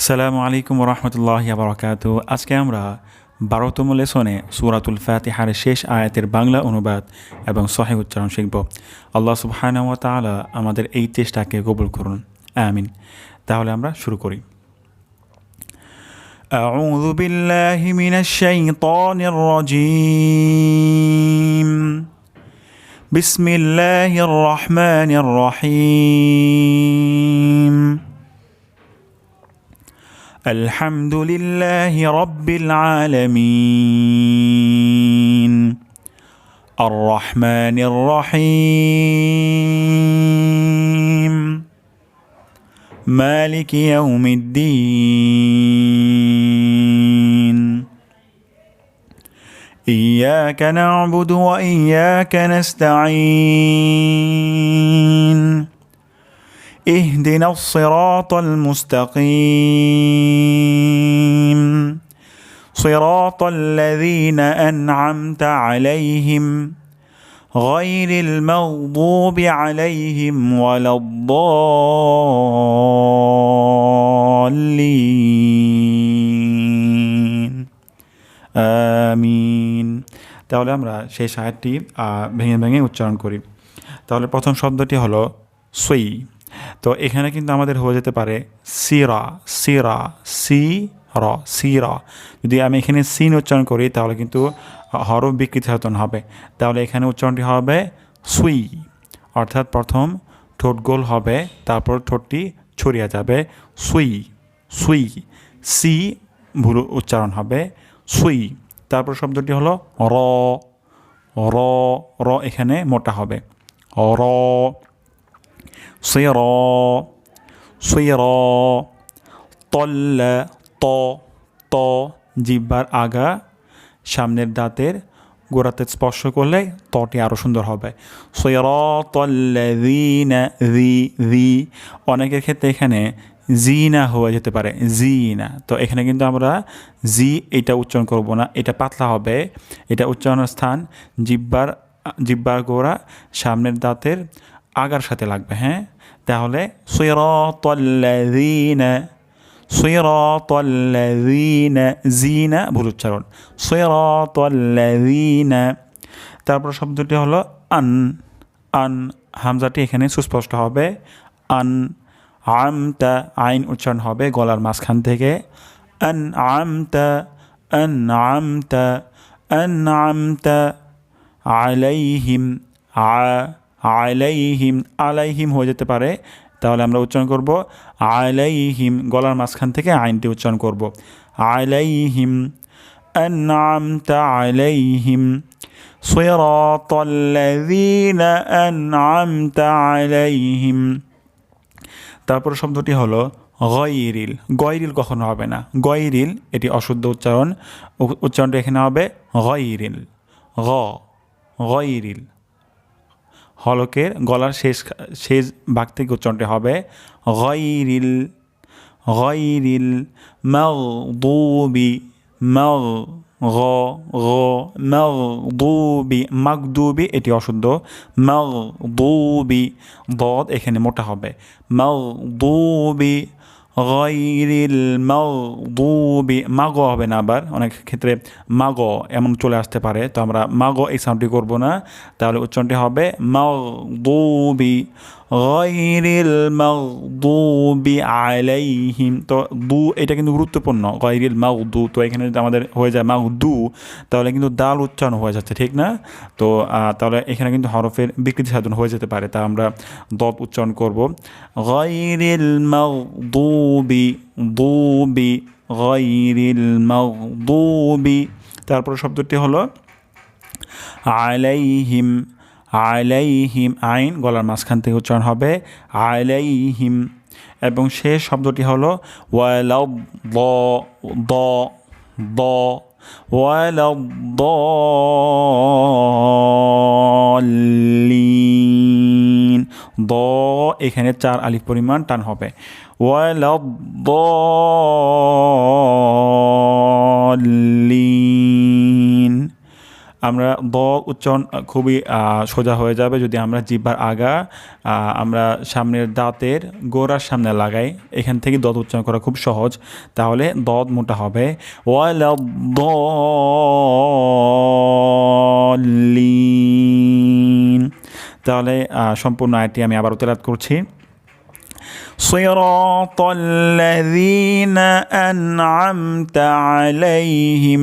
সালামু আলাইকুম রহমতুল্লাহ বারকাত আজকে আমরা বারোতম লেসনে সুরাতুল ফাতিহার শেষ আয়াতের বাংলা অনুবাদ এবং সহে উচ্চারণ শিখব আল্লাহ সুবহানাহু ওয়া তাআলা আমাদের এই চেষ্টাকে কবুল করুন আমিন তাহলে আমরা শুরু করি أعوذ بالله من الشيطان الرجيم بسم الله الرحمن الرحيم الحمد لله رب العالمين. الرحمن الرحيم. مالك يوم الدين. إياك نعبد وإياك نستعين. اهدنا الصراط المستقيم صراط الذين انعمت عليهم غير المغضوب عليهم ولا الضالين আমিন তাহলে আমরা সেই সাহায্যটি ভেঙে ভেঙে উচ্চারণ করি তাহলে প্রথম শব্দটি হলো সুই তো এখানে কিন্তু আমাদের হয়ে যেতে পারে সিরা সিরা, সি, র সি র যদি আমি এখানে সিন উচ্চারণ করি, তাহলে কিন্তু হরফ বিকৃতি হতন হবে। তাহলে এখানে উচ্চারণটি হবে সুই। অর্থাৎ প্রথম ঠোঁট গোল হবে, তারপর ঠোঁটটি ছড়িয়ে যাবে সুই সুই। সি ভুল উচ্চারণ হবে সুই। তারপর শব্দটি হলো র র র এখানে মোটা হবে। র صراط صراط طل ত ত জিব্বার আগা সামনের দাঁতের গোড়াতে স্পর্শ করলে তটি আরও সুন্দর হবে সৈরতল্লাযীনা জি জি অনেকের ক্ষেত্রে এখানে জিনা হয়ে যেতে পারে জিনা তো এখানে কিন্তু আমরা জি এটা উচ্চারণ করব না এটা পাতলা হবে এটা উচ্চারণের স্থান জিব্বার জিব্বার গোড়া সামনের দাঁতের আগার সাথে লাগবে হ্যাঁ? তাহলে সৈরতল্লাযীনা সৈরতল্লাযীনা জিনা, ভুল উচ্চারণ, সৈরতল্লাযীনা। তারপর শব্দটি হলো আন আন, হামজাটি এখানে সুস্পষ্ট হবে, আন, আমতা, আইন উচ্চারণ হবে গলার মাঝখান থেকে, আন আমতা আন আমতা আন আমতা, আলাইহিম আ আলাইহিম আলাইহিম হয়ে যেতে পারে তাহলে আমরা উচ্চারণ করব আলাইহিম গলার মাঝখান থেকে আইনটি উচ্চারণ করব আলাইহিম أنعمت عليهم صراط الذين أنعمت عليهم তারপর শব্দটি হলো গয়রিল গয়রিল কখনো হবে না গয়রিল এটি অশুদ্ধ উচ্চারণ উচ্চারণটা এখানে হবে গয়রিল গ গয়রিল হলকের গলার শেষ শেষ ভাগ থেকে উচ্চারণটি হবে গইরিল গইরিল মগদুবি মগ গ গ মগদুবি মগদুবি, এটি অশুদ্ধ, মগদুবি, দদ এখানে মোটা হবে, মাগদুবি গয়রিল মগদুবি, মাগো হবে না আবার, অনেক ক্ষেত্রে মাগো এমন চলে আসতে পারে, তো আমরা মাগো এই সাউন্ডটি করব না, তাহলে উচ্চারণটি হবে মাগদুবি গয়রিল মাগদুবি আলাইহিম তো দু এটা কিন্তু গুরুত্বপূর্ণ গয়রিল মাগদু তো এখানে যদি আমাদের হয়ে যায় মাগদু, তাহলে কিন্তু দাল উচ্চারণ হয়ে যাচ্ছে, ঠিক না? তো তাহলে এখানে কিন্তু হরফের বিকৃতি সাধন হয়ে যেতে পারে, তা আমরা দত উচ্চারণ করব। গয়রিল মাগদুবি দুবি গয়রিল মাগদুবি তারপর শব্দটি হলো আলাইহিম আলাইহিম আইন, গলার মাঝখান থেকে উচ্চারণ হবে আলাইহিম। এবং শেষ শব্দটি হলো ওয়ালাউ দ দ দ, ওয়ালাউ দলিন। দ এখানে চার আলিফ পরিমাণ টান হবে। ওয়ালাউ দলিন। আমরা দ উচ্চারণ খুবই আহ, সোজা হয়ে যাবে যদি আমরা জিব্বার আগা আহ, আমরা সামনের দাঁতের গোড়ার সামনে লাগাই এখান থেকে দদ উচ্চারণ করা খুব সহজ তাহলে দদ মোটা হবে ওয়ালা দলিন তাহলে আহ, সম্পূর্ণ আয়টি আমি আবারও তেলাত করছি صراط الذين أنعمت عليهم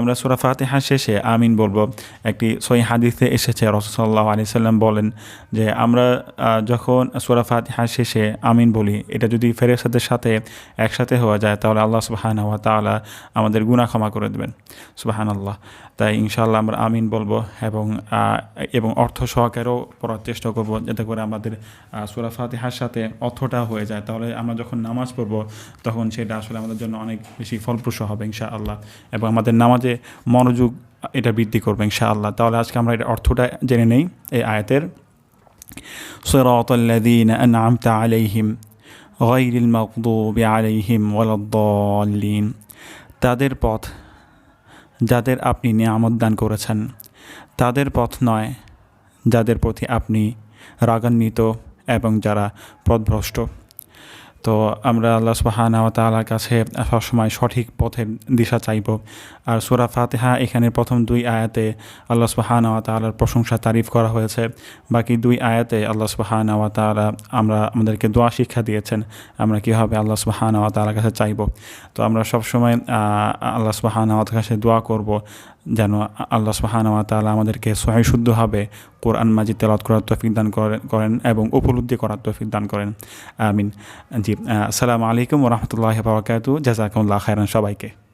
আমরা সুরা ফাতিহা শেষে আমিন বলব। একটি সই হাদিসে এসেছে রসল্লাহ আলি সাল্লাম বলেন যে, আমরা যখন সুরা ফাতিহা শেষে আমিন বলি, এটা যদি ফেরেসাদের সাথে একসাথে হওয়া যায়, তাহলে আল্লাহ সুবাহান হওয়া তাআলা আমাদের গুনাহ ক্ষমা করে দেবেন। সুবাহান আল্লাহ তাই ইনশাআল্লাহ আমরা আমিন বলব এবং এবং অর্থ সহকারেও পড়ার চেষ্টা করব, যাতে করে আমাদের সুরা ফাতিহার সাথে অর্থটা হয়ে যায়। তাহলে আমরা যখন নামাজ পড়ব, তখন সেটা আসলে আমাদের জন্য অনেক বেশি ফলপ্রসূ হবে ইনশাআল্লাহ। এবং আমাদের নামাজে কাজে মনোযোগ এটা বৃদ্ধি করবে ইনশাআল্লাহ। তাহলে আজকে আমরা এটা অর্থটা জেনে নেই এই আয়াতের। সৈরতল্লাদিন আলাইহিম গইরিল মকদুব আলাইহিম ওয়ালাদ্দলিন তাদের পথ যাদের আপনি নিয়ামত দান করেছেন, তাদের পথ নয় যাদের প্রতি আপনি রাগান্বিত এবং যারা পথভ্রষ্ট। তো আমরা আল্লাহ সুবাহানা তালার কাছে সবসময় সঠিক পথের দিশা চাইব। আর সুরা ফাতেহা এখানে প্রথম দুই আয়াতে আল্লাহ সুবাহানা তালার প্রশংসা তারিফ করা হয়েছে। বাকি দুই আয়াতে আল্লাহ সুবাহানা তালা আমরা আমাদেরকে দোয়া শিক্ষা দিয়েছেন, আমরা কীভাবে আল্লাহ সুবাহানা তালার কাছে চাইব। তো আমরা সবসময় আল্লাহ সুবাহানা কাছে দোয়া করব। যেন আল্লাহ সুবাহানা তালা আমাদেরকে সহায় শুদ্ধভাবে কোরআন মাজি তেলাত করার তৌফিক দান করেন এবং উপলব্ধি করার তৌফিক দান করেন। আমিন। জি আসসালামু আলাইকুম রহমতুল্লাহ বারকাতু জাজাকুল্লাহ খায়রান সবাইকে।